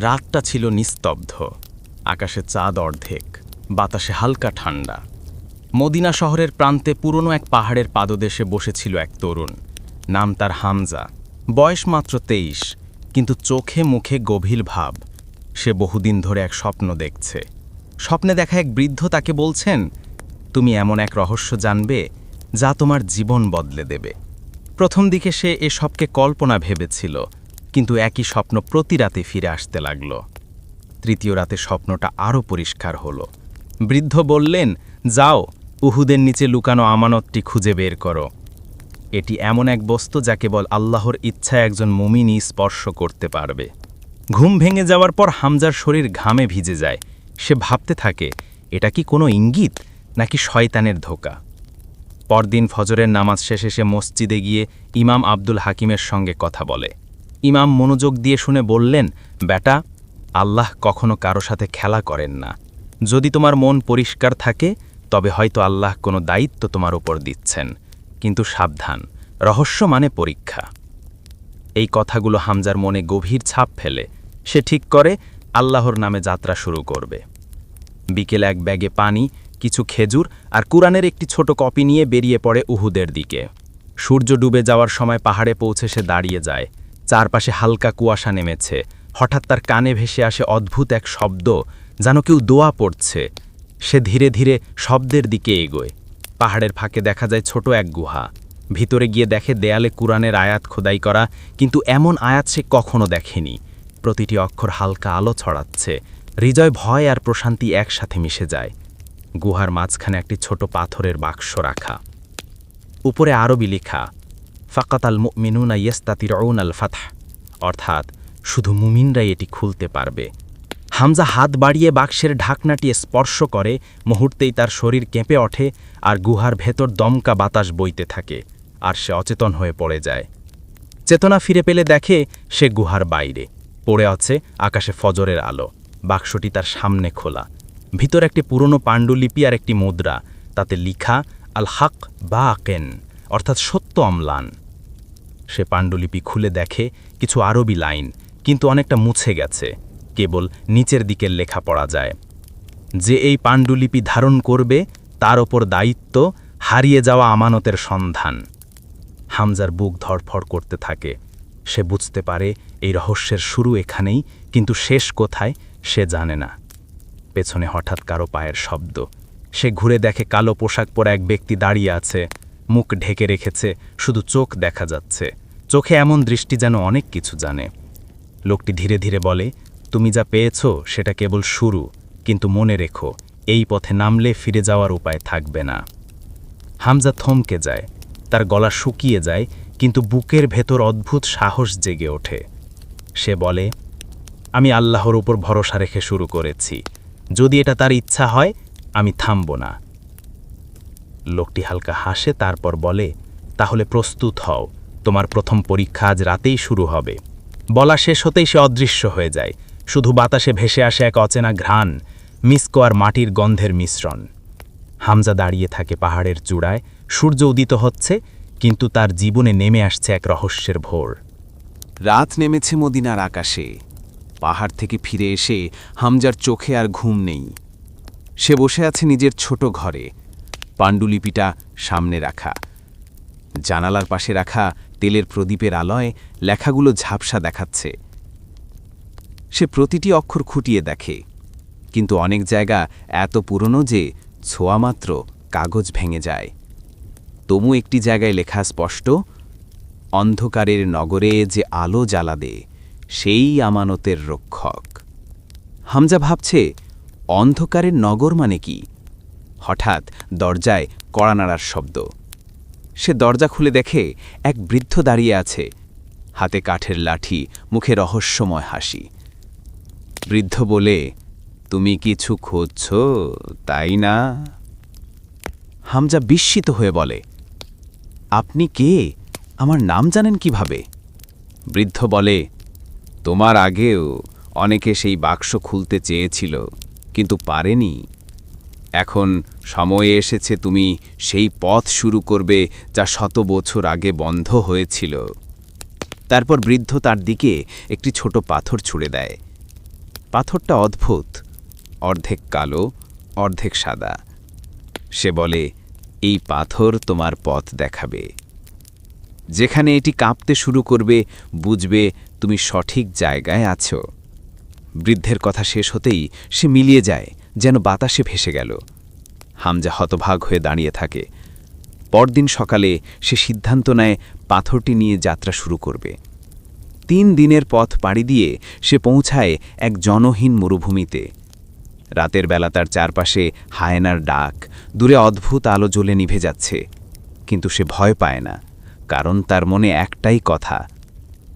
রাতটা ছিল নিস্তব্ধ। আকাশে চাঁদ অর্ধেক, বাতাসে হালকা ঠান্ডা। মদিনা শহরের প্রান্তে পুরনো এক পাহাড়ের পাদদেশে বসেছিল এক তরুণ। নাম তার হামজা। বয়স মাত্র তেইশ, কিন্তু চোখে মুখে গভীর ভাব। সে বহুদিন ধরে এক স্বপ্ন দেখছে। স্বপ্নে দেখা এক বৃদ্ধ তাকে বলছেন, তুমি এমন এক রহস্য জানবে যা তোমার জীবন বদলে দেবে। প্রথম দিকে সে এসবকে কল্পনা ভেবেছিল কিন্তু একই স্বপ্ন প্রতি রাতে ফিরে আসতে লাগল। তৃতীয় রাতে স্বপ্নটা আরও পরিষ্কার হলো। বৃদ্ধ বললেন, যাও, উহুদের নিচে লুকানো আমানতটি খুঁজে বের করো। এটি এমন এক বস্তু যা কেবল আল্লাহর ইচ্ছা একজন মুমিনই স্পর্শ করতে পারবে। ঘুম ভেঙে যাওয়ার পর হামজার শরীর ঘামে ভিজে যায়। সে ভাবতে থাকে, এটা কি কোনো ইঙ্গিত, নাকি শয়তানের ধোকা? পরদিন ফজরের নামাজ শেষে সে মসজিদে গিয়ে ইমাম আব্দুল হাকিমের সঙ্গে কথা বলে। ইমাম মনোযোগ দিয়ে শুনে বললেন, বেটা, আল্লাহ কখনো কারও সাথে খেলা করেন না। যদি তোমার মন পরিষ্কার থাকে, তবে হয়তো আল্লাহ কোনো দায়িত্ব তোমার উপর দিচ্ছেন। কিন্তু সাবধান, রহস্য মানে পরীক্ষা। এই কথাগুলো হামজার মনে গভীর ছাপ ফেলে। সে ঠিক করে, আল্লাহর নামে যাত্রা শুরু করবে। বিকেলে এক ব্যাগে পানি, কিছু খেজুর আর কুরআনের একটি ছোট কপি নিয়ে বেরিয়ে পড়ে উহুদের দিকে। সূর্য ডুবে যাওয়ার সময় পাহাড়ে পৌঁছে সে দাঁড়িয়ে যায়। চারপাশে হালকা কুয়াশা নেমেছে। হঠাৎ তার কানে ভেসে আসে অদ্ভুত এক শব্দ, যেন কেউ দোয়া পড়ছে। সে ধীরে ধীরে শব্দের দিকে এগোয়। পাহাড়ের ফাঁকে দেখা যায় ছোট এক গুহা। ভিতরে গিয়ে দেখে দেয়ালে কুরআনের আয়াত খোদাই করা, কিন্তু এমন আয়াত সে কখনো দেখেনি। প্রতিটি অক্ষর হালকা আলো ছড়াচ্ছে। হৃদয় ভয় আর প্রশান্তি একসাথে মিশে যায়। গুহার মাঝখানে একটি ছোট পাথরের বাক্স রাখা। উপরে আরবি লেখা ফাকাত আল মিনুনা ইয়েস্তাতির আল ফাতহ। অর্থাৎ, শুধু মুমিনরাই এটি খুলতে পারবে। হামজা হাত বাড়িয়ে বাক্সের ঢাকনাটি স্পর্শ করে, মুহূর্তেই তার শরীর কেঁপে ওঠে আর গুহার ভেতর দমকা বাতাস বইতে থাকে আর সে অচেতন হয়ে পড়ে যায়। চেতনা ফিরে পেলে দেখে সে গুহার বাইরে। পড়ে আছে আকাশে ফজরের আলো। বাক্সটি তার সামনে খোলা। ভিতর একটি পুরনো পাণ্ডুলিপি আর একটি মুদ্রা। তাতে লিখা আল হাক বা আকেন অর্থাৎ সত্য অম্লান। সে পাণ্ডুলিপি খুলে দেখে কিছু আরবি লাইন, কিন্তু অনেকটা মুছে গেছে। কেবল নিচের দিকের লেখা পড়া যায়। যে এই পাণ্ডুলিপি ধারণ করবে, তার ওপর দায়িত্ব হারিয়ে যাওয়া আমানতের সন্ধান। হামজার বুক ধরফড় করতে থাকে। সে বুঝতে পারে এই রহস্যের শুরু এখানেই, কিন্তু শেষ কোথায় সে জানে না। পেছনে হঠাৎ কারও পায়ের শব্দ। সে ঘুরে দেখে কালো পোশাক পরা এক ব্যক্তি দাঁড়িয়ে আছে। মুখ ঢেকে রেখেছে, শুধু চোখ দেখা যাচ্ছে। চোখে এমন দৃষ্টি যেন অনেক কিছু জানে। লোকটি ধীরে ধীরে বলে, তুমি যা পেয়েছ, সেটা কেবল শুরু, কিন্তু মনে রেখো, এই পথে নামলে ফিরে যাওয়ার উপায় থাকবে না। হামজা থমকে যায়। তার গলা শুকিয়ে যায়, কিন্তু বুকের ভেতর অদ্ভুত সাহস জেগে ওঠে। সে বলে, আমি আল্লাহর উপর ভরসা রেখে শুরু করেছি। যদি এটা তার ইচ্ছা হয়, আমি থামব না। লোকটি হালকা হাসে, তারপর বলে, তাহলে প্রস্তুত হও, তোমার প্রথম পরীক্ষা আজ রাতেই শুরু হবে। বলা শেষ হতেই সে অদৃশ্য হয়ে যায়। শুধু বাতাসে ভেসে আসে এক অচেনা ঘ্রাণ, মিসকো আর মাটির গন্ধের মিশ্রণ। হামজা দাঁড়িয়ে থাকে পাহাড়ের চূড়ায়, সূর্য উদিত হচ্ছে, কিন্তু তার জীবনে নেমে আসছে এক রহস্যের ভোর। রাত নেমেছে মদিনার আকাশে। পাহাড় থেকে ফিরে এসে হামজার চোখে আর ঘুম নেই। সে বসে আছে নিজের ছোট ঘরে। পাণ্ডুলিপিটা সামনে রাখা। জানালার পাশে রাখা তেলের প্রদীপের আলয় লেখাগুলো ঝাপসা দেখাচ্ছে। সে প্রতিটি অক্ষর খুঁটিয়ে দেখে, কিন্তু অনেক জায়গা এত পুরনো যে ছোঁয়ামাত্র কাগজ ভেঙে যায়। তবু একটি জায়গায় লেখা স্পষ্ট, অন্ধকারের নগরে যে আলো জ্বালাদে, সেই আমানতের রক্ষক। হামজা ভাবছে, অন্ধকারের নগর মানে কি? হঠাৎ দরজায় কড়া নাড়ার শব্দ। সে দরজা খুলে দেখে এক বৃদ্ধ দাঁড়িয়ে আছে, হাতে কাঠের লাঠি, মুখে রহস্যময় হাসি। বৃদ্ধ বলে, তুমি কিছু খুঁজছ, তাই না? হামজা বিস্মিত হয়ে বলে, আপনি কে? আমার নাম জানেন কীভাবে? বৃদ্ধ বলে, তোমার আগেও অনেকে সেই বাক্স খুলতে চেয়েছিল, কিন্তু পারেনি। এখন সময়ে এসেছে তুমি সেই পথ শুরু করবে যা শত বছর আগে বন্ধ হয়েছিল। তারপর বৃদ্ধ তার দিকে একটি ছোট পাথর ছুড়ে দেয়। পাথরটা অদ্ভুত, অর্ধেক কালো, অর্ধেক সাদা। সে বলে, এই পাথর তোমার পথ দেখাবে। যেখানে এটি কাঁপতে শুরু করবে, বুঝবে তুমি সঠিক জায়গায় আছো। বৃদ্ধের কথা শেষ হতেই সে মিলিয়ে যায় যেন বাতাসে ভেসে গেল। হামজা হতভাগ হয়ে দাঁড়িয়ে থাকে। পরদিন সকালে সে সিদ্ধান্ত নেয় পাথরটি নিয়ে যাত্রা শুরু করবে। তিন দিনের পথ পাড়ি দিয়ে সে পৌঁছায় এক জনহীন মরুভূমিতে। রাতের বেলা তার চারপাশে হায়নার ডাক, দূরে অদ্ভুত আলো জ্বলে নিভে যাচ্ছে। কিন্তু সে ভয় পায় না, কারণ তার মনে একটাই কথা,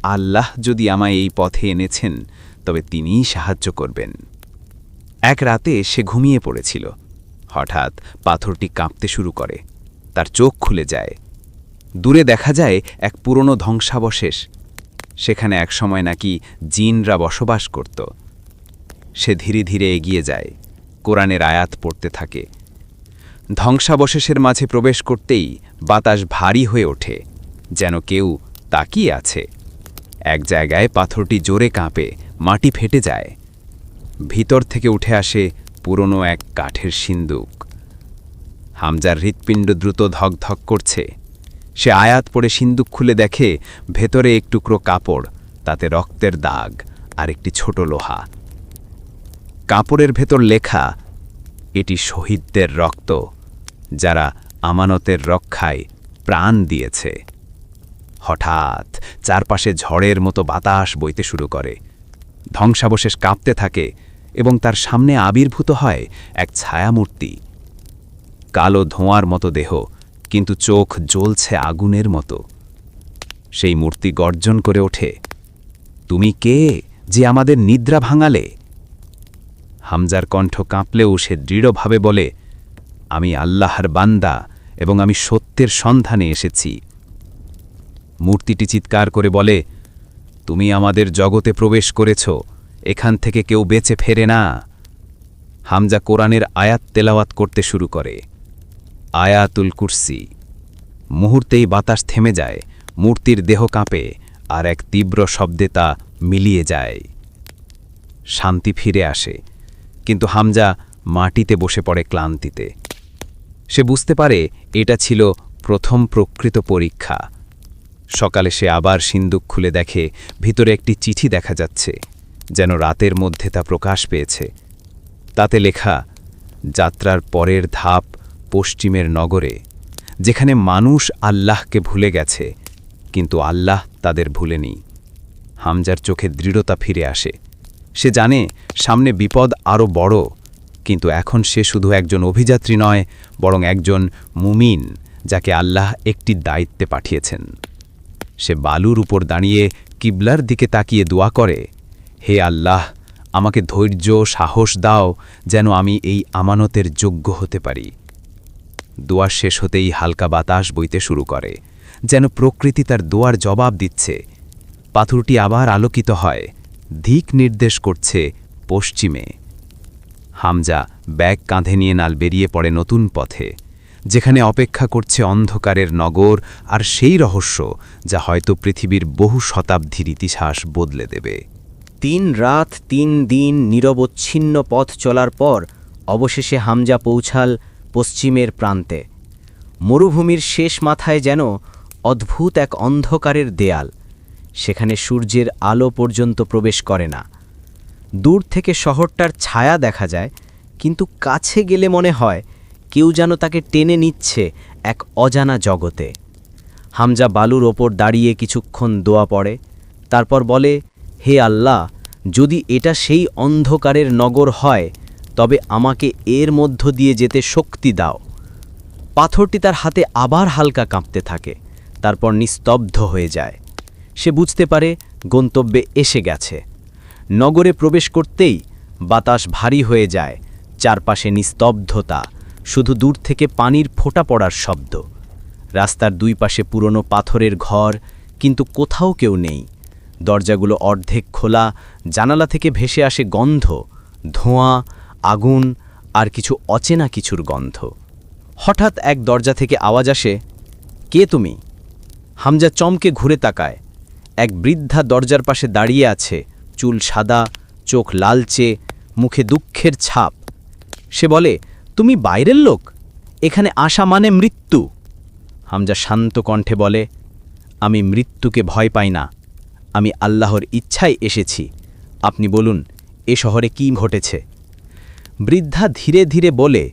আল্লাহ যদি আমায় এই পথে এনেছেন, তবে তিনিই সাহায্য করবেন। এক রাতে সে ঘুমিয়ে পড়েছিল। হঠাৎ পাথরটি কাঁপতে শুরু করে। তার চোখ খুলে যায়। দূরে দেখা যায় এক পুরনো ধ্বংসাবশেষ। সেখানে একসময় নাকি জিনরা বসবাস করত। সে ধীরে ধীরে এগিয়ে যায়। কোরআনের আয়াত পড়তে থাকে। ধ্বংসাবশেষের মাঝে প্রবেশ করতেই বাতাস ভারী হয়ে ওঠে, যেন কেউ তাকিয়ে আছে। এক জায়গায় পাথরটি জোরে কাঁপে, মাটি ফেটে যায়। ভিতর থেকে উঠে আসে পুরনো এক কাঠের সিন্দুক। হামজার হৃৎপিণ্ড দ্রুত ধকধক করছে। সে আয়াত পড়ে সিন্দুক খুলে দেখে ভেতরে এক টুকরো কাপড়, তাতে রক্তের দাগ আর একটি ছোট লোহা। কাপড়ের ভেতর লেখা, এটি শহীদদের রক্ত, যারা আমানতের রক্ষায় প্রাণ দিয়েছে। হঠাৎ চারপাশে ঝড়ের মতো বাতাস বইতে শুরু করে। ধ্বংসাবশেষ কাঁপতে থাকে এবং তার সামনে আবির্ভূত হয় এক ছায়ামূর্তি। কালো ধোঁয়ার মতো দেহ, কিন্তু চোখ জ্বলছে আগুনের মতো। সেই মূর্তি গর্জন করে ওঠে, তুমি কে যে আমাদের নিদ্রা ভাঙালে? হামজার কণ্ঠ কাঁপলেও সে দৃঢ়ভাবে বলে, আমি আল্লাহর বান্দা এবং আমি সত্যের সন্ধানে এসেছি। মূর্তিটি চিৎকার করে বলে, তুমি আমাদের জগতে প্রবেশ করেছ এখান থেকে কেউ বেঁচে ফেরে না। হামজা কোরআনের আয়াত তেলাওয়াত করতে শুরু করে। আয়াতুল কুরসি। মুহূর্তেই বাতাস থেমে যায়, মূর্তির দেহ কাঁপে আর এক তীব্র শব্দে তা মিলিয়ে যায়। শান্তি ফিরে আসে, কিন্তু হামজা মাটিতে বসে পড়ে ক্লান্তিতে। সে বুঝতে পারে এটা ছিল প্রথম প্রকৃত পরীক্ষা। সকালে সে আবার সিন্দুক খুলে দেখে, ভিতরে একটি চিঠি দেখা যাচ্ছে। যেন রাতের মধ্যে তা প্রকাশ পেয়েছে। তাতে লেখা, যাত্রার পরের ধাপ পশ্চিমের নগরে, যেখানে মানুষ আল্লাহকে ভুলে গেছে, কিন্তু আল্লাহ তাদের ভুলেনি। হামজার চোখে দৃঢ়তা ফিরে আসে। সে জানে, সামনে বিপদ আরও বড়, কিন্তু এখন সে শুধু একজন অভিযাত্রী নয়, বরং একজন মুমিন, যাকে আল্লাহ একটি দায়িত্বে পাঠিয়েছেন। সে বালুর উপর দাঁড়িয়ে কিবলার দিকে তাকিয়ে দোয়া করে হে আল্লাহ, আমাকে ধৈর্য, সাহস দাও যেন আমি এই আমানতের যোগ্য হতে পারি। দোয়া শেষ হতেই হালকা বাতাস বইতে শুরু করে, যেন প্রকৃতি তার দোয়ার জবাব দিচ্ছে। পাথরটি আবার আলোকিত হয় দিক নির্দেশ করছে পশ্চিমে। হামজা ব্যাগ কাঁধে নিয়ে নাল বেরিয়ে পড়ে নতুন পথে, যেখানে অপেক্ষা করছে অন্ধকারের নগর আর সেই রহস্য যা হয়তো পৃথিবীর বহু শতাব্দীর ইতিহাস বদলে দেবে। তিন রাত তিন দিন নিরবচ্ছিন্ন পথ চলার পর অবশেষে হামজা পৌঁছাল পশ্চিমের প্রান্তে। মরুভূমির শেষ মাথায় যেন অদ্ভুত এক অন্ধকারের দেয়াল। সেখানে সূর্যের আলো পর্যন্ত প্রবেশ করে না। দূর থেকে শহরটার ছায়া দেখা যায়, কিন্তু কাছে গেলে মনে হয় কেউ যেন তাকে টেনে নিচ্ছে এক অজানা জগতে। হামজা বালুর ওপর দাঁড়িয়ে কিছুক্ষণ দোয়া পড়ে, তারপর বলে হে আল্লাহ, যদি এটা সেই অন্ধকারের নগর হয়, তবে আমাকে এর মধ্য দিয়ে যেতে শক্তি দাও। পাথরটি তার হাতে আবার হালকা কাঁপতে থাকে, তারপর নিস্তব্ধ হয়ে যায়। সে বুঝতে পারে গন্তব্যে এসে গেছে। নগরে প্রবেশ করতেই বাতাস ভারী হয়ে যায়, চারপাশে নিস্তব্ধতা, শুধু দূর থেকে পানির ফোঁটা পড়ার শব্দ। রাস্তার দুই পাশে পুরনো পাথরের ঘর, কিন্তু কোথাও কেউ নেই। দরজাগুলো অর্ধেক খোলা, জানালা থেকে ভেসে আসে গন্ধ, ধোঁয়া, আগুন আর কিছু অচেনা কিছুর গন্ধ। হঠাৎ এক দরজা থেকে আওয়াজ আসে, কে তুমি? হামজা চমকে ঘুরে তাকায়। এক বৃদ্ধা দরজার পাশে দাঁড়িয়ে আছে, চুল সাদা, চোখ লালচে, মুখে দুঃখের ছাপ। সে বলে, তুমি বাইরের লোক? এখানে আসা মানে মৃত্যু? হামজা শান্ত কণ্ঠে বলে, আমি মৃত্যুকে ভয় পাই না। আমি আল্লাহর ইচ্ছায় এসেছি। আপনি বলুন, এ শহরে কি ঘটেছে? বৃদ্ধা ধীরে ধীরে বলে,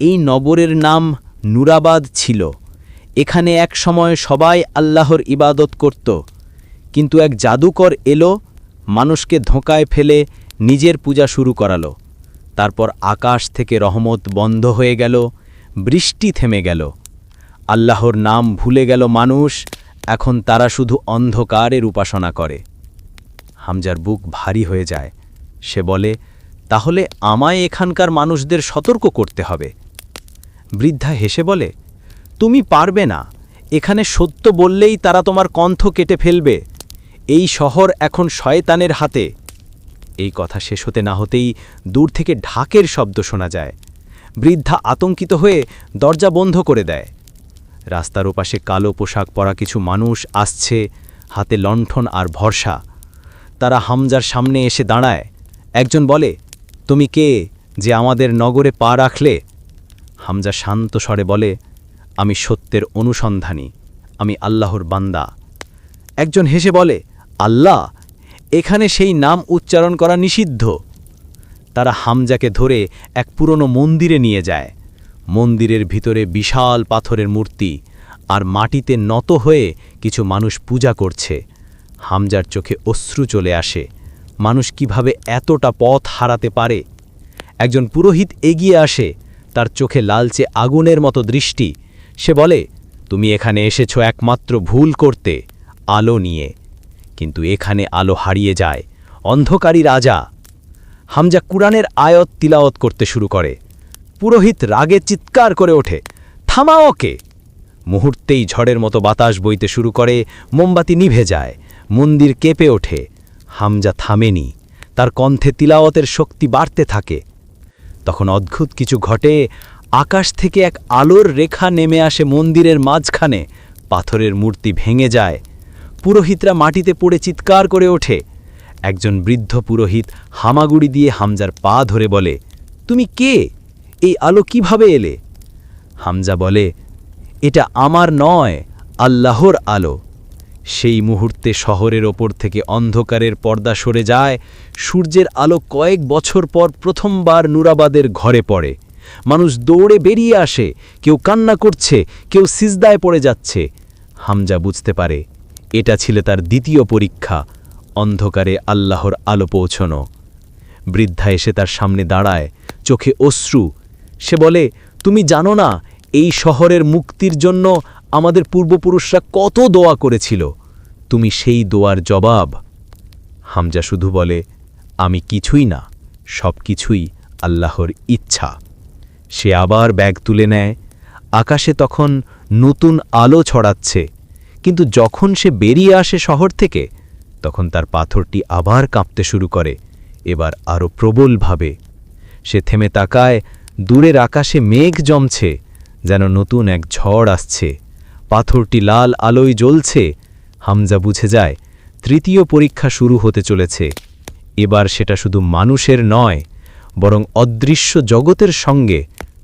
এই নগরের নাম নুরাবাদ ছিল। এখানে এক সময় সবাই আল্লাহর ইবাদত করত। কিন্তু এক জাদুকর এলো, মানুষকে ধোঁকায় ফেলে নিজের পূজা শুরু করালো। তারপর আকাশ থেকে রহমত বন্ধ হয়ে গেল, বৃষ্টি থেমে গেল। আল্লাহর নাম ভুলে গেল মানুষ এখন তারা শুধু অন্ধকারের উপাসনা করে। হামজার বুক ভারী হয়ে যায়। সে বলে, তাহলে আমায় এখানকার মানুষদের সতর্ক করতে হবে। বৃদ্ধা হেসে বলে, তুমি পারবে না। এখানে সত্য বললেই তারা তোমার কণ্ঠ কেটে ফেলবে। এই শহর এখন শয়তানের হাতে। এই কথা শেষ হতে না হতেই দূর থেকে ঢাকের শব্দ শোনা যায়। বৃদ্ধা আতঙ্কিত হয়ে দরজা বন্ধ করে দেয়। রাস্তার ওপাশে কালো পোশাক পরা কিছু মানুষ আসছে, হাতে লণ্ঠন আর ভরসা। তারা হামজার সামনে এসে দাঁড়ায়। একজন বলে, তুমি কে যে আমাদের নগরে পা রাখলে? হামজা শান্ত স্বরে বলে, আমি সত্যের অনুসন্ধানী, আমি আল্লাহর বান্দা। একজন হেসে বলে, আল্লাহ, এখানে সেই নাম উচ্চারণ করা নিষিদ্ধ। তারা হামজাকে ধরে এক পুরনো মন্দিরে নিয়ে যায়। মন্দিরের ভিতরে বিশাল পাথরের মূর্তি আর মাটিতে নত হয়ে কিছু মানুষ পূজা করছে। হামজার চোখে অশ্রু চলে আসে। মানুষ কীভাবে এতটা পথ হারাতে পারে? একজন পুরোহিত এগিয়ে আসে। তার চোখে লালচে আগুনের মতো দৃষ্টি। সে বলে, তুমি এখানে এসেছ একমাত্র ভুল করতে, আলো নিয়ে। কিন্তু এখানে আলো হারিয়ে যায়। অন্ধকারী রাজা। হামজা কুরআনের আয়ত তিলাওয়াত করতে শুরু করে। পুরোহিত রাগে চিৎকার করে ওঠে থামা ওকে! মুহূর্তেই ঝড়ের মতো বাতাস বইতে শুরু করে, মোমবাতি নিভে যায়, মন্দির কেঁপে ওঠে, হামজা থামেনি, তার কণ্ঠে তিলাওয়াতের শক্তি বাড়তে থাকে। তখন অদ্ভুত কিছু ঘটে, আকাশ থেকে এক আলোর রেখা নেমে আসে মন্দিরের মাঝখানে, পাথরের মূর্তি ভেঙে যায়, পুরোহিতরা মাটিতে পড়ে চিৎকার করে ওঠে, একজন বৃদ্ধ পুরোহিত হামাগুড়ি দিয়ে হামজার পা ধরে বলে, তুমি কে? এই আলো কীভাবে এলে? হামজা বলে, এটা আমার নয়, আল্লাহর আলো। সেই মুহূর্তে শহরের ওপর থেকে অন্ধকারের পর্দা সরে যায়, সূর্যের আলো কয়েক বছর পর প্রথমবার নুরাবাদের ঘরে পড়ে। মানুষ দৌড়ে বেরিয়ে আসে, কেউ কান্না করছে, কেউ সিজদায় পড়ে যাচ্ছে। হামজা বুঝতে পারে, এটা ছিল তার দ্বিতীয় পরীক্ষা, অন্ধকারে আল্লাহর আলো পৌঁছনো। বৃদ্ধা এসে তার সামনে দাঁড়ায়, চোখে অশ্রু সে বলে, তুমি জানো না, এই শহরের মুক্তির জন্য আমাদের পূর্বপুরুষরা কত দোয়া করেছিল। তুমি সেই দোয়ার জবাব। হামজা শুধু বলে, আমি কিছুই না, সব কিছুই আল্লাহর ইচ্ছা। সে আবার ব্যাগ তুলে নেয়। আকাশে তখন নতুন আলো ছড়াচ্ছে, কিন্তু যখন সে বেরিয়ে আসে শহর থেকে, তখন তার পাথরটি আবার কাঁপতে শুরু করে, এবার আরও প্রবলভাবে। সে থেমে তাকায় দূরের আকাশে মেঘ জমছে, যেন নতুন এক ঝড় আসছে। পাথরটি লাল আলোয় জ্বলছে, হামজা বুঝে যায়, তৃতীয় পরীক্ষা শুরু হতে চলেছে। এবার সেটা শুধু মানুষের নয়, বরং অদৃশ্য জগতের সঙ্গে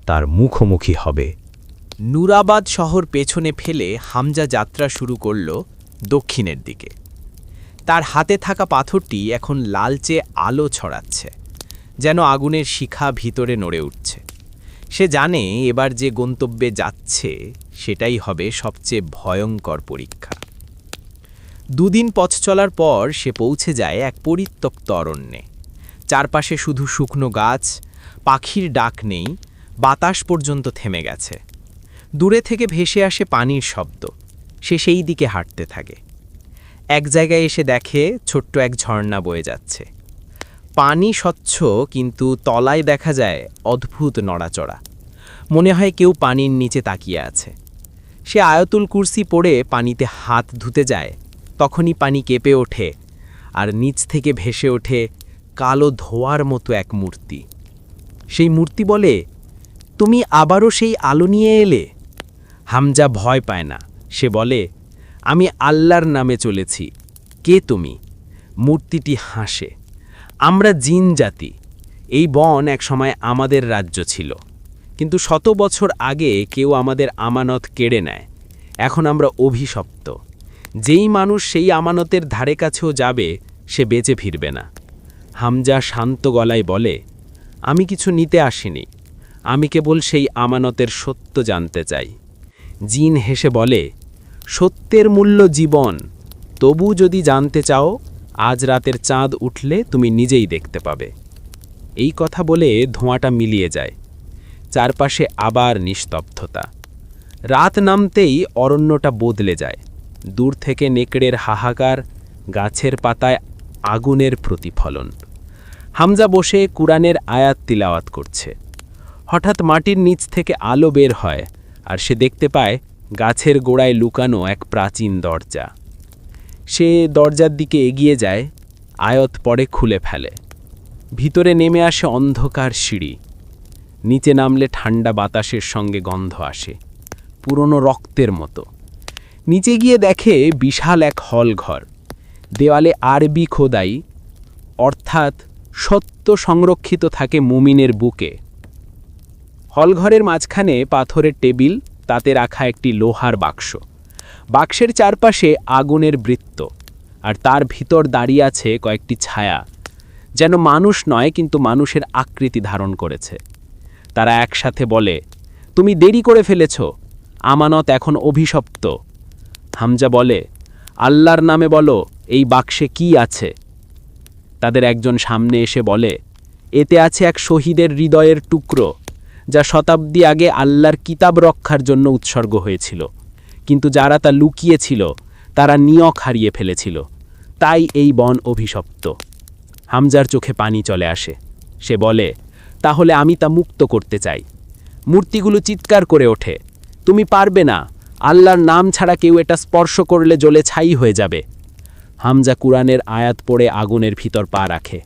তার মুখোমুখি হবে। নুরাবাদ শহর পেছনে ফেলে হামজা যাত্রা শুরু করল দক্ষিণের দিকে। তার হাতে থাকা পাথরটি এখন লালচে আলো ছড়াচ্ছে, যেন আগুনের শিখা ভিতরে নড়ে উঠছে। সে জানে এবার যে গন্তব্যে যাচ্ছে, সেটাই হবে সবচেয়ে ভয়ঙ্কর পরীক্ষা। দুদিন পথ চলার পর সে পৌঁছে যায় এক পরিত্যক্ত অরণ্যে। চারপাশে শুধু শুকনো গাছ, পাখির ডাক নেই, বাতাস পর্যন্ত থেমে গেছে। দূরে থেকে ভেসে আসে পানির শব্দ, সে সেই দিকে হাঁটতে থাকে। এক জায়গায় এসে দেখে ছোট্ট এক ঝর্ণা বয়ে যাচ্ছে। পানি স্বচ্ছ, কিন্তু তলায় দেখা যায় অদ্ভুত নড়াচড়া। মনে হয় কেউ পানির নিচে তাকিয়ে আছে। সে আয়তুল কুরসি পড়ে পানিতে হাত ধুতে যায়, তখনই পানি কেঁপে ওঠে আর নিচ থেকে ভেসে ওঠে কালো ধোয়ার মতো এক মূর্তি। সেই মূর্তি বলে, তুমি আবারও সেই আলো নিয়ে এলে? হামজা ভয় পায় না। সে বলে, আমি আল্লাহর নামে চলেছি। কে তুমি? মূর্তিটি হাসে। আমরা জিন জাতি। এই বন একসময় আমাদের রাজ্য ছিল। কিন্তু শত বছর আগে কেউ আমাদের আমানত কেড়ে নেয়। এখন আমরা অভিশপ্ত। যেই মানুষ সেই আমানতের ধারে কাছেও যাবে, সে বেঁচে ফিরবে না। হামজা শান্ত গলায় বলে, আমি কিছু নিতে আসিনি। আমি কেবল সেই আমানতের সত্য জানতে চাই। জিন হেসে বলে, সত্যের মূল্য জীবন। তবু যদি জানতে চাও আজ রাতের চাঁদ উঠলে তুমি নিজেই দেখতে পাবে। এই কথা বলে ধোঁয়াটা মিলিয়ে যায়। চারপাশে আবার নিস্তব্ধতা। রাত নামতেই অরণ্যটা বদলে যায়। দূর থেকে নেকড়ের হাহাকার, গাছের পাতায় আগুনের প্রতিফলন। হামজা বসে কুরআনের আয়াত তিলাওয়াত করছে। হঠাৎ মাটির নিচ থেকে আলো বের হয় আর সে দেখতে পায় গাছের গোড়ায় লুকানো এক প্রাচীন দরজা। সে দরজার দিকে এগিয়ে যায়, আয়ত পরে খুলে ফেলে। ভিতরে নেমে আসে অন্ধকার সিঁড়ি। নিচে নামলে ঠান্ডা বাতাসের সঙ্গে গন্ধ আসে, পুরনো রক্তের মতো। নিচে গিয়ে দেখে বিশাল এক হল ঘর। দেওয়ালে আরবি খোদাই, অর্থাৎ সত্য সংরক্ষিত থাকে মুমিনের বুকে। হলঘরের মাঝখানে পাথরের টেবিল, তাতে রাখা একটি লোহার বাক্স। বাক্সের চারপাশে আগুনের বৃত্ত, আর তার ভিতর দাঁড়িয়ে আছে কয়েকটি ছায়া, যেন মানুষ নয়, কিন্তু মানুষের আকৃতি ধারণ করেছে। তারা একসাথে বলে, তুমি দেরি করে ফেলেছ, আমানত এখন অভিশপ্ত। হামজা বলে, আল্লাহর নামে বলো, এই বাক্সে কি আছে? তাদের একজন সামনে এসে বলে, এতে আছে এক শহীদের হৃদয়ের টুকরো, যা শতাব্দী আগে আল্লাহর কিতাব রক্ষার জন্য উৎসর্গ হয়েছিল। কিন্তু যারা তা লুকিয়েছিল, তারা নিয়ক হারিয়ে ফেলেছিল। তাই এই বন অভিশপ্ত। হামজার চোখে পানি চলে আসে। সে বলে, তাহলে আমি তা মুক্ত করতে চাই। মূর্তিগুলো চিৎকার করে ওঠে। তুমি পারবে না। আল্লাহর নাম ছাড়া কেউ এটা স্পর্শ করলে জ্বলে ছাই হয়ে যাবে। হামজা কুরআনের আয়াত পড়ে আগুনের ভিতর পা রাখে।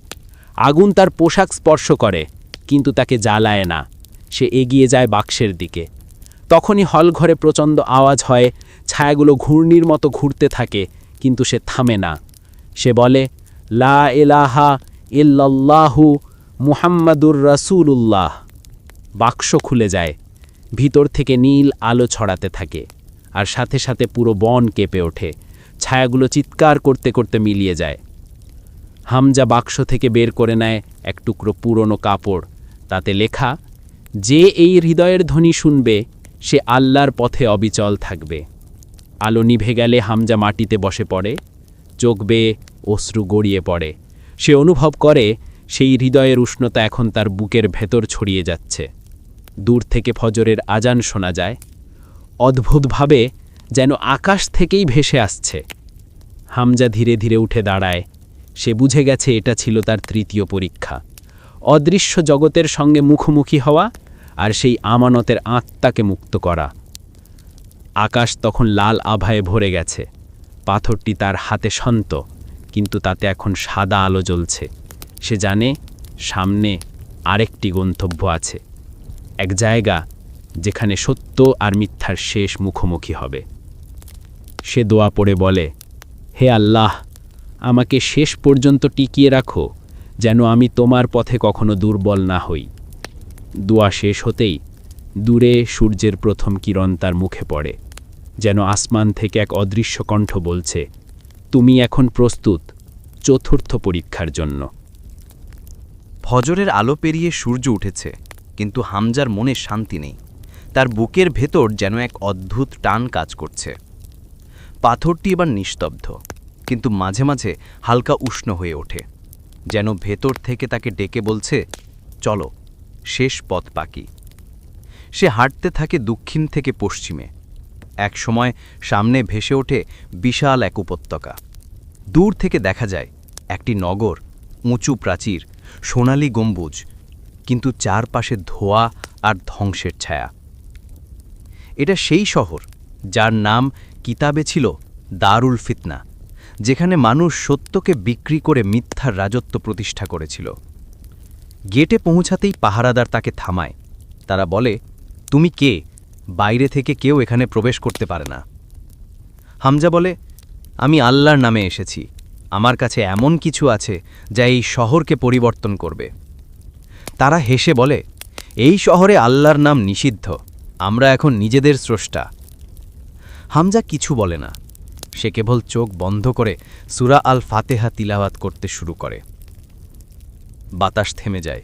আগুন তার পোশাক স্পর্শ করে, কিন্তু তাকে জ্বালায় না। সে এগিয়ে যায় বাক্সের দিকে। তখনই হলঘরে প্রচণ্ড আওয়াজ হয়, ছায়াগুলো ঘূর্ণির মতো ঘুরতে থাকে, কিন্তু সে থামে না। সে বলে, লা এলাহা ইল্লাল্লাহু মুহাম্মাদুর রাসূলুল্লাহ। বাক্স খুলে যায়, ভিতর থেকে নীল আলো ছড়াতে থাকে, আর সাথে সাথে পুরো বন কেঁপে ওঠে, ছায়াগুলো চিৎকার করতে করতে মিলিয়ে যায়। হামজা বাক্স থেকে বের করে নেয় এক টুকরো পুরনো কাপড়, তাতে লেখা, যে এই হৃদয়ের ধ্বনি শুনবে সে আল্লাহর পথে অবিচল থাকবে। আলো নিভে গেলে হামজা মাটিতে বসে পড়ে, চোখ বেয়ে অশ্রু গড়িয়ে পড়ে। সে অনুভব করে সেই হৃদয়ের উষ্ণতা এখন তার বুকের ভেতর ছড়িয়ে যাচ্ছে। দূর থেকে ফজরের আজান শোনা যায়। অদ্ভুতভাবে যেন আকাশ থেকেই ভেসে আসছে। হামজা ধীরে ধীরে উঠে দাঁড়ায়। সে বুঝে গেছে এটা ছিল তার তৃতীয় পরীক্ষা। অদৃশ্য জগতের সঙ্গে মুখোমুখি হওয়া আর সেই আমানতের আত্মাকে মুক্ত করা। আকাশ তখন লাল আভায় ভরে গেছে। পাথরটি তার হাতে শান্ত, কিন্তু তাতে এখন সাদা আলো জ্বলছে। সে জানে, সামনে আরেকটি গন্তব্য আছে। এক জায়গা যেখানে সত্য আর মিথ্যার শেষ মুখোমুখি হবে। সে দোয়া পড়ে বলে, হে আল্লাহ, আমাকে শেষ পর্যন্ত টিকিয়ে রাখো, যেন আমি তোমার পথে কখনো দুর্বল না হই। দোয়া শেষ হতেই দূরে সূর্যের প্রথম কিরণ তার মুখে পড়ে, যেন আসমান থেকে এক অদৃশ্য কণ্ঠ বলছে, তুমি এখন প্রস্তুত চতুর্থ পরীক্ষার জন্য। ফজরের আলো পেরিয়ে সূর্য উঠেছে, কিন্তু হামজার মনে শান্তি নেই। তার বুকের ভেতর যেন এক অদ্ভুত টান কাজ করছে। পাথরটি এবার নিস্তব্ধ, কিন্তু মাঝে মাঝে হালকা উষ্ণ হয়ে ওঠে, যেন ভেতর থেকে তাকে ডেকে বলছে, চলো শেষ পথ বাকি। সে হাঁটতে থাকে দক্ষিণ থেকে পশ্চিমে। এক সময় সামনে ভেসে ওঠে বিশাল এক উপত্যকা। দূর থেকে দেখা যায় একটি নগর, উঁচু প্রাচীর, সোনালি গম্বুজ, কিন্তু চারপাশে ধোয়া আর ধ্বংসের ছায়া। এটা সেই শহর যার নাম কিতাবে ছিল দারুল ফিতনা, যেখানে মানুষ সত্যকে বিক্রি করে মিথ্যার রাজত্ব প্রতিষ্ঠা করেছিল। গেটে পৌঁছাতেই পাহারাদার তাকে থামায়। তারা বলে, তুমি কে? বাইরে থেকে কেউ এখানে প্রবেশ করতে পারে না। হামজা বলে, আমি আল্লাহর নামে এসেছি। আমার কাছে এমন কিছু আছে যা এই শহরকে পরিবর্তন করবে। তারা হেসে বলে, এই শহরে আল্লাহর নাম নিষিদ্ধ। আমরা এখন নিজেদের স্রষ্টা। হামজা কিছু বলে না। সে কেবল চোখ বন্ধ করে সুরা আল ফাতেহা তিলাওয়াত করতে শুরু করে। বাতাস থেমে যায়।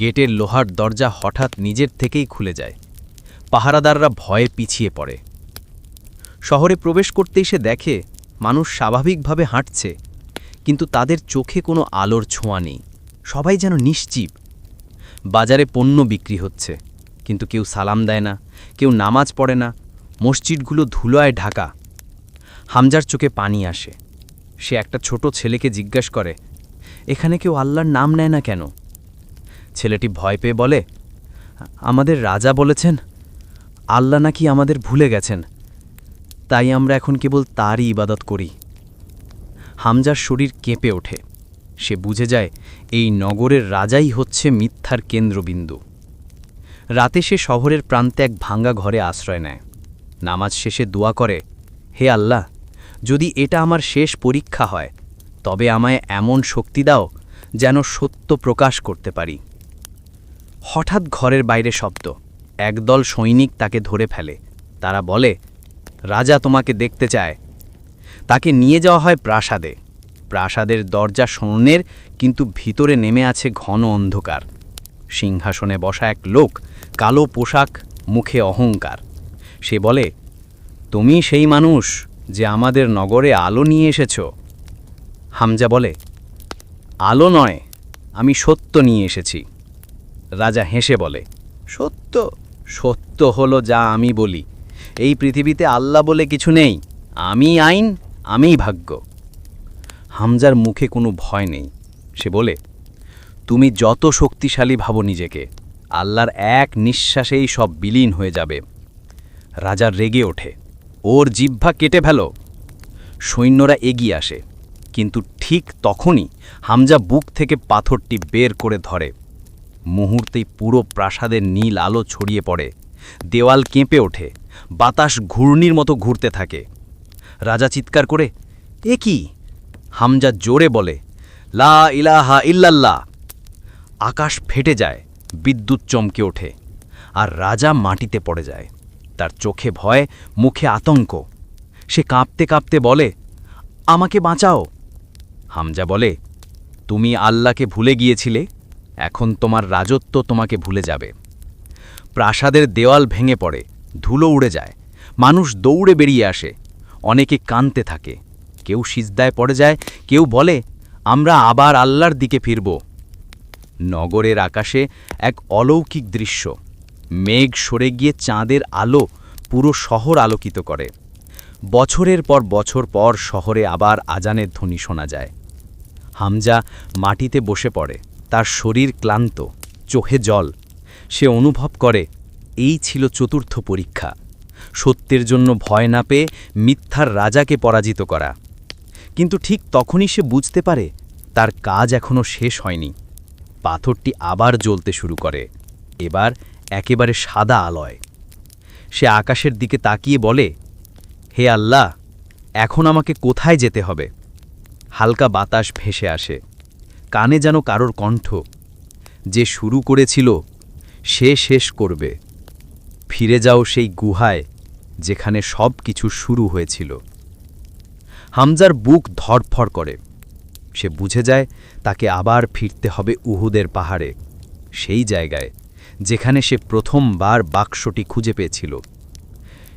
গেটের লোহার দরজা হঠাৎ নিজের থেকেই খুলে যায়। পাহারাদাররা ভয়ে পিছিয়ে পড়ে। শহরে প্রবেশ করতেই সে দেখে, মানুষ স্বাভাবিকভাবে হাঁটছে, কিন্তু তাদের চোখে কোনো আলোর ছোঁয়া নেই। সবাই যেন নিশ্চিপ বাজারে পণ্য বিক্রি হচ্ছে, কিন্তু কেউ সালাম দেয় না, কেউ নামাজ পড়ে না, মসজিদগুলো ধুলোয় ঢাকা। হামজার চোখে পানি আসে। সে একটা ছোট ছেলেকে জিজ্ঞাসা করে এখানে কেউ আল্লাহর নাম নেয় না কেন? ছেলেটি ভয় পেয়ে বলে, আমাদের রাজা বলেছেন, আল্লাহ নাকি আমাদের ভুলে গেছেন। তাই আমরা এখন কেবল তারই ইবাদত করি। হামজার শরীর কেঁপে ওঠে। সে বুঝে যায়, এই নগরের রাজাই হচ্ছে মিথ্যার কেন্দ্রবিন্দু। রাতে সে শহরের প্রান্তে এক ভাঙ্গা ঘরে আশ্রয় নেয়। নামাজ শেষে দোয়া করে, হে আল্লাহ, যদি এটা আমার শেষ পরীক্ষা হয় তবে আমায় এমন শক্তি দাও যেন সত্য প্রকাশ করতে পারি। হঠাৎ ঘরের বাইরে শব্দ। একদল সৈনিক তাকে ধরে ফেলে। তারা বলে, রাজা তোমাকে দেখতে চায়। তাকে নিয়ে যাওয়া হয় প্রাসাদে। প্রাসাদের দরজা স্বর্ণের, কিন্তু ভিতরে নেমে আছে ঘন অন্ধকার। সিংহাসনে বসা এক লোক কালো পোশাক, মুখে অহংকার। সে বলে, তুমি সেই মানুষ যে আমাদের নগরে আলো নিয়ে এসেছ? হামজা বলে, আলো নয়, আমি সত্য নিয়ে এসেছি। রাজা হেসে বলে, সত্য সত্য হলো যা আমি বলি। এই পৃথিবীতে আল্লাহ বলে কিছু নেই, আমি আইন, আমিই ভাগ্য। হামজার মুখে কোনো ভয় নেই। সে বলে, তুমি যত শক্তিশালী ভাবো নিজেকে, আল্লাহর এক নিঃশ্বাসেই সব বিলীন হয়ে যাবে। রাজা রেগে ওঠে, ওর জিহ্বা কেটে ফেলো। সৈন্যরা এগিয়ে আসে। কিন্তু ঠিক তখনই হামজা বুক থেকে পাথরটি বের করে ধরে। মুহূর্তেই পুরো প্রাসাদের নীল আলো ছড়িয়ে পড়ে। দেওয়াল কেঁপে ওঠে। বাতাস ঘূর্ণির মতো ঘুরতে থাকে। রাজা চিৎকার করে, এ কি? হামজা জোরে বলে, লা ইলাহা ইল্লাল্লাহ। আকাশ ফেটে যায়, বিদ্যুৎ চমকে ওঠে, আর রাজা মাটিতে পড়ে যায়। তার চোখে ভয়, মুখে আতঙ্ক। সে কাঁপতে কাঁপতে বলে, আমাকে বাঁচাও। হামজা বলে, তুমি আল্লাহকে ভুলে গিয়েছিলে, এখন তোমার রাজত্ব তোমাকে ভুলে যাবে। প্রাসাদের দেওয়াল ভেঙে পড়ে, ধুলো উড়ে যায়, মানুষ দৌড়ে বেরিয়ে আসে, অনেকে কানতে থাকে। কেউ সিজদায় পড়ে যায়, কেউ বলে, আমরা আবার আল্লাহর দিকে ফিরব। নগরের আকাশে এক অলৌকিক দৃশ্য। মেঘ সরে গিয়ে চাঁদের আলো পুরো শহর আলোকিত করে। বছরের পর বছর পর শহরে আবার আজানের ধ্বনি শোনা যায়। হামজা মাটিতে বসে পড়ে। তার শরীর ক্লান্ত, চোখে জল। সে অনুভব করে, এই ছিল চতুর্থ পরীক্ষা। সত্যের জন্য ভয় না পেয়ে মিথ্যার রাজাকে পরাজিত করা। কিন্তু ঠিক তখনই সে বুঝতে পারে, তার কাজ এখনও শেষ হয়নি। পাথরটি আবার জ্বলতে শুরু করে। এবার একেবারে সাদা আলয়। সে আকাশের দিকে তাকিয়ে বলে, হে আল্লাহ, এখন আমাকে কোথায় যেতে হবে? হালকা বাতাস ভেসে আসে। কানে যেন কারোর কণ্ঠ, যে শুরু করেছিল, সে শেষ করবে। ফিরে যাও সেই গুহায়, যেখানে সব কিছু শুরু হয়েছিল। হামজার বুক ধরফর করে। সে বুঝে যায়, তাকে আবার ফিরতে হবে উহুদের পাহাড়ে, সেই জায়গায়, যেখানে সে প্রথমবার বাক্সটি খুঁজে পেয়েছিল।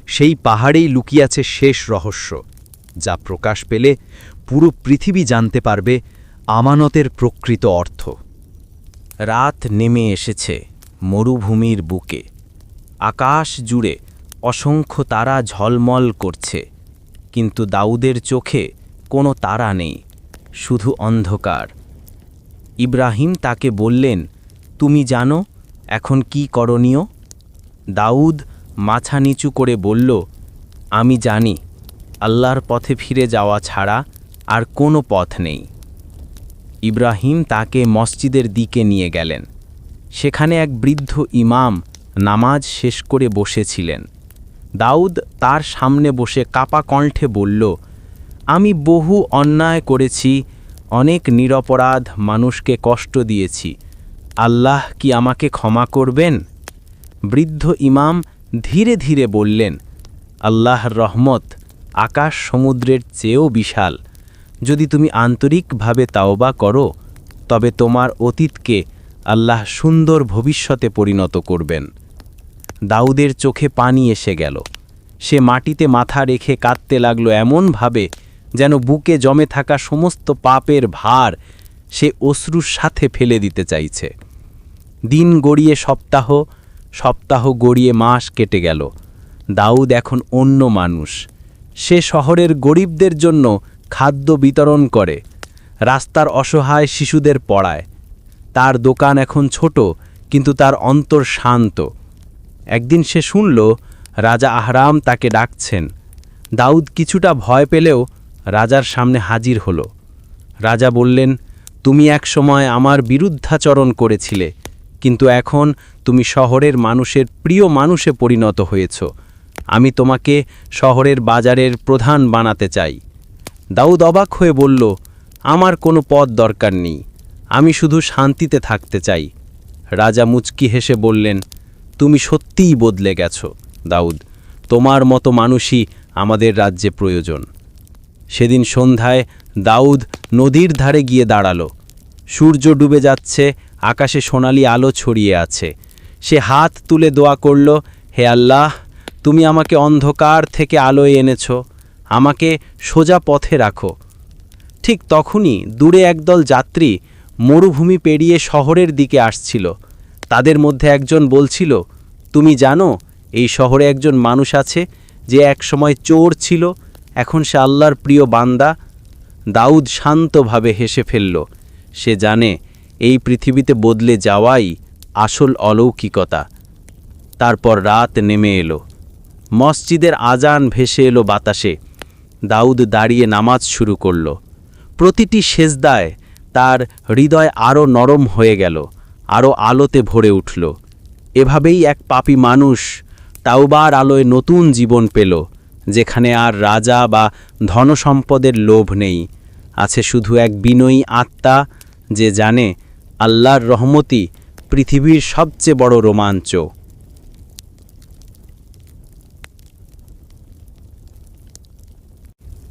সেই পাহাড়েই লুকিয়াছে শেষ রহস্য, যা প্রকাশ পেলে পুরো পৃথিবী জানতে পারবে আমানতের প্রকৃত অর্থ। রাত নেমে এসেছে মরুভূমির বুকে। আকাশ জুড়ে অসংখ্য তারা ঝলমল করছে, কিন্তু দাউদের চোখে কোনো তারা নেই, শুধু অন্ধকার। ইব্রাহিম তাকে বললেন, তুমি জানো এখন কি করণীয়? দাউদ মাথা নিচু করে বলল, আমি জানি, আল্লাহর পথে ফিরে যাওয়া ছাড়া আর কোনো পথ নেই। ইব্রাহিম তাকে মসজিদের দিকে নিয়ে গেলেন। সেখানে এক বৃদ্ধ ইমাম নামাজ শেষ করে বসেছিলেন। দাউদ তার সামনে বসে কাপা কণ্ঠে বলল, আমি বহু অন্যায় করেছি, অনেক নিরপরাধ মানুষকে কষ্ট দিয়েছি। আল্লাহ কি আমাকে ক্ষমা করবেন? বৃদ্ধ ইমাম ধীরে ধীরে বললেন, আল্লাহর রহমত আকাশ সমুদ্রের চেয়েও বিশাল। যদি তুমি আন্তরিকভাবে তাওবা করো, তবে তোমার অতীতকে আল্লাহ সুন্দর ভবিষ্যতে পরিণত করবেন। দাউদের চোখে পানি এসে গেল। সে মাটিতে মাথা রেখে কাঁদতে লাগল এমনভাবে যেন বুকে জমে থাকা সমস্ত পাপের ভার সে অশ্রুর সাথে ফেলে দিতে চাইছে। দিন গড়িয়ে সপ্তাহ সপ্তাহ গড়িয়ে মাস কেটে গেল। দাউদ এখন অন্য মানুষ। সে শহরের গরিবদের জন্য খাদ্য বিতরণ করে। রাস্তার অসহায় শিশুদের পড়ায়। তার দোকান এখন ছোট, কিন্তু তার অন্তর শান্ত। একদিন সে শুনল, রাজা আহরাম তাকে ডাকছেন। দাউদ কিছুটা ভয় পেলেও রাজার সামনে হাজির হল। রাজা বললেন, তুমি এক সময় আমার বিরুদ্ধাচরণ করেছিলে, কিন্তু এখন তুমি শহরের মানুষের প্রিয় মানুষে পরিণত হয়েছ। আমি তোমাকে শহরের বাজারের প্রধান বানাতে চাই। দাউদ অবাক হয়ে বলল, আমার কোনো পদ দরকার নেই, আমি শুধু শান্তিতে থাকতে চাই। রাজা মুচকি হেসে বললেন, তুমি সত্যিই বদলে গেছো, দাউদ। তোমার মতো মানুষই আমাদের রাজ্যে প্রয়োজন। সেদিন সন্ধ্যায় দাউদ নদীর ধারে গিয়ে দাঁড়াল। সূর্য ডুবে যাচ্ছে, আকাশে সোনালি আলো ছড়িয়ে আছে। সে হাত তুলে দোয়া করল, হে আল্লাহ, তুমি আমাকে অন্ধকার থেকে আলোয় এনেছ আমাকে সোজা পথে রাখো। ঠিক তখনই দূরে একদল যাত্রী মরুভূমি পেরিয়ে শহরের দিকে আসছিল। তাদের মধ্যে একজন বলছিল, তুমি জানো, এই শহরে একজন মানুষ আছে যে একসময় চোর ছিল, এখন সে আল্লাহর প্রিয় বান্দা। দাউদ শান্তভাবে হেসে ফেলল, সে জানে, এই পৃথিবীতে বদলে যাওয়াই আসল অলৌকিকতা। তারপর রাত নেমে এলো। মসজিদের আজান ভেসে এলো বাতাসে। দাউদ দাঁড়িয়ে নামাজ শুরু করল। প্রতিটি সেজদায় তার হৃদয় আরও নরম হয়ে গেল আরও আলোতে ভরে উঠল। এভাবেই এক পাপী মানুষ তাওবার আলোয় নতুন জীবন পেল, যেখানে আর রাজা বা ধনসম্পদের লোভ নেই। আছে শুধু এক বিনয়ী আত্মা যে জানে আল্লাহর রহমতি পৃথিবীর সবচেয়ে বড় রোমাঞ্চ।